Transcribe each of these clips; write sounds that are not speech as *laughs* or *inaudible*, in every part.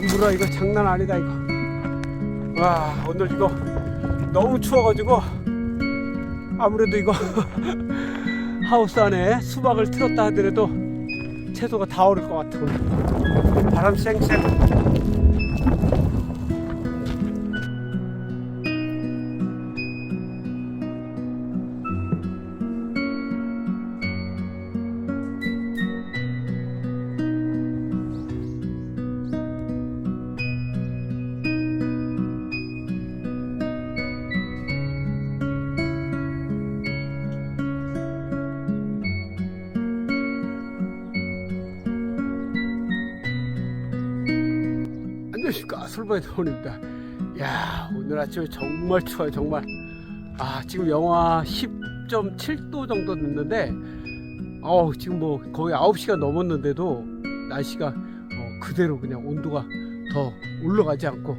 눈물아 이거 장난 아니다 이거. 와 오늘 이거 너무 추워가지고 아무래도 이거 *laughs* 하우스 안에 수박을 틀었다 하더라도 채소가 다 얼을 것 같아 오늘. 바람 쌩쌩 안녕하십니까 솔바의 도원입니다 야 오늘 아침에 정말 추워요 정말. 아 지금 영하 10.7도 정도 됐는데 어우 지금 뭐 거의 9시가 넘었는데도 날씨가 어, 그대로 그냥 온도가 더 올라가지 않고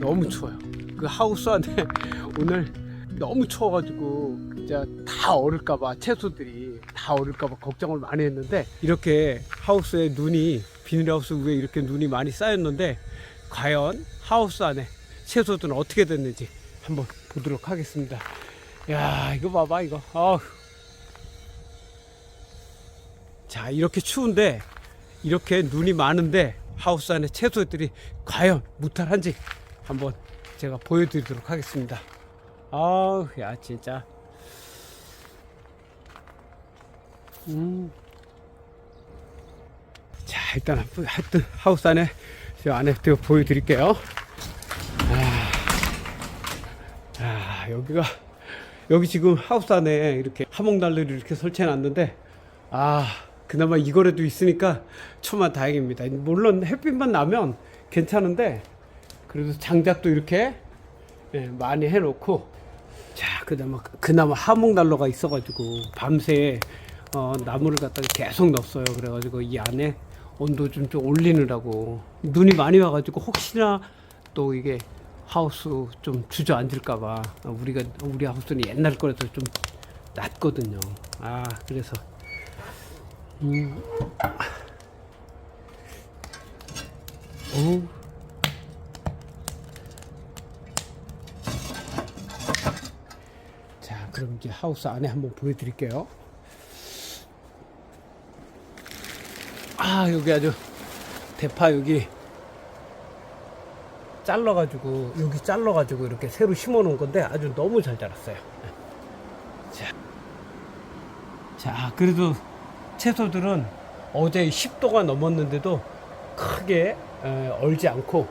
너무 추워요. 그 하우스 안에 *laughs* 오늘 너무 추워가지고 진짜 다 얼을까봐 채소들이 다 얼을까봐 걱정을 많이 했는데 이렇게 하우스에 눈이 비닐하우스 위에 이렇게 눈이 많이 쌓였는데 과연 하우스 안에 채소들은 어떻게 됐는지 한번 보도록 하겠습니다. 야 이거 봐봐 이거. 어휴. 자 이렇게 추운데 이렇게 눈이 많은데 하우스 안에 채소들이 과연 무탈한지 한번 제가 보여드리도록 하겠습니다. 아우 야 진짜. 음. 자 일단 하여튼 하우스 안에 저 안에 또 보여드릴게요. 아, 아, 여기가 여기 지금 하우스 안에 이렇게 하목난로를 이렇게 설치해 놨는데 아 그나마 이거라도 있으니까 천만 다행입니다. 물론 햇빛만 나면 괜찮은데 그래도 장작도 이렇게 예, 많이 해놓고 자 그나마 그나마 하목난로가 있어가지고 밤새 어, 나무를 갖다가 계속 넣었어요. 그래가지고 이 안에 온도 좀, 좀 올리느라고 눈이 많이 와가지고 혹시나 또 이게 하우스 좀 주저앉을까봐 우리가 우리 하우스는 옛날 거라서 좀 낮거든요. 아 그래서 음. 오. 자 그럼 이제 하우스 안에 한번 보여드릴게요. 아 여기 아주 대파 여기 잘라가지고 여기 잘라가지고 이렇게 새로 심어 놓은 건데 아주 너무 잘 자랐어요. 자, 자 그래도 채소들은 어제 10도가 넘었는데도 크게 에, 얼지 않고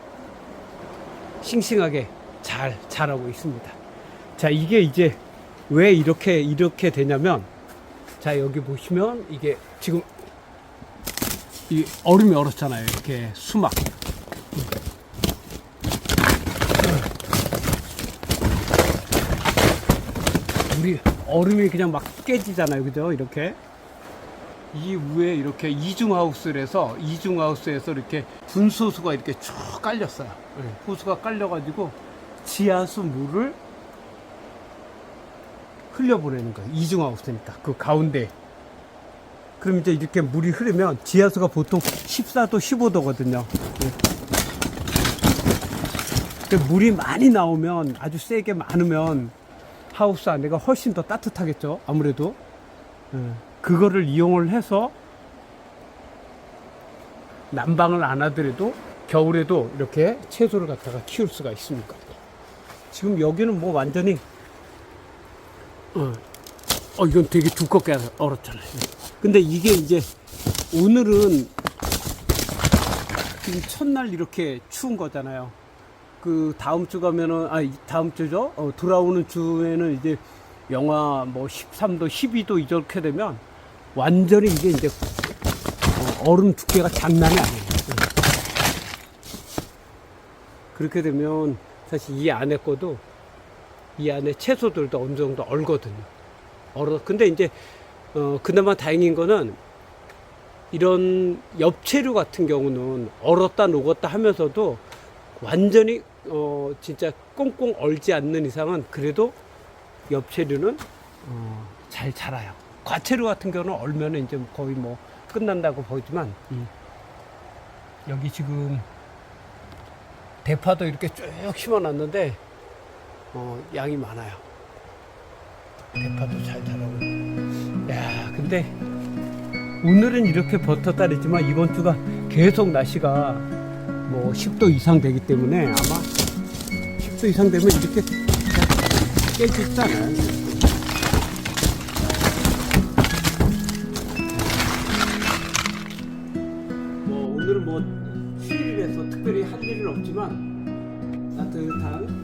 싱싱하게 잘 자라고 있습니다. 자 이게 이제 왜 이렇게 이렇게 되냐면 자 여기 보시면 이게 지금 이 얼음이 얼었잖아요. 이렇게 수막. 우리 얼음이 그냥 막 깨지잖아요. 그죠? 이렇게. 이 위에 이렇게 이중하우스에서 이중하우스에서 이렇게 분소수가 이렇게 쭉 깔렸어요. 네, 호수가 깔려가지고 지하수 물을 흘려보내는 거예요. 이중하우스니까 그 가운데 그럼 이제 이렇게 물이 흐르면 지하수가 보통 14도, 15도거든요. 물이 많이 나오면 아주 세게 많으면 하우스 안에가 훨씬 더 따뜻하겠죠. 아무래도. 예. 그거를 이용을 해서 난방을 안 하더라도 겨울에도 이렇게 채소를 갖다가 키울 수가 있습니다. 지금 여기는 뭐 완전히 어, 어 이건 되게 두껍게 얼었잖아요. 근데 이게 이제 오늘은 지금 첫날 이렇게 추운 거잖아요. 그 다음 주 가면은 아 다음 주죠. 어, 돌아오는 주에는 이제 영하 뭐 13도, 12도 이렇게 되면 완전히 이게 이제 어, 얼음 두께가 장난이 아니에요. 그렇게 되면 사실 이 안에 거도 이 안에 채소들도 어느 정도 얼거든요. 얼어. 근데 이제 어, 그나마 다행인 거는 이런 엽채류 같은 경우는 얼었다 녹았다 하면서도 완전히 어, 진짜 꽁꽁 얼지 않는 이상은 그래도 엽채류는 어, 잘 자라요. 과채류 같은 경우는 얼면 이제 거의 뭐 끝난다고 보지만 음. 여기 지금 대파도 이렇게 쭉 심어놨는데 어, 양이 많아요. 대파도 잘 자라고. 야, 근데 오늘은 이렇게 버텼다랬지만 이번 주가 계속 날씨가 뭐 10도 이상 되기 때문에 아마 10도 이상 되면 이렇게 깨지잖아요. 뭐 오늘은 뭐 휴일이라서 특별히 할 일은 없지만 따뜻한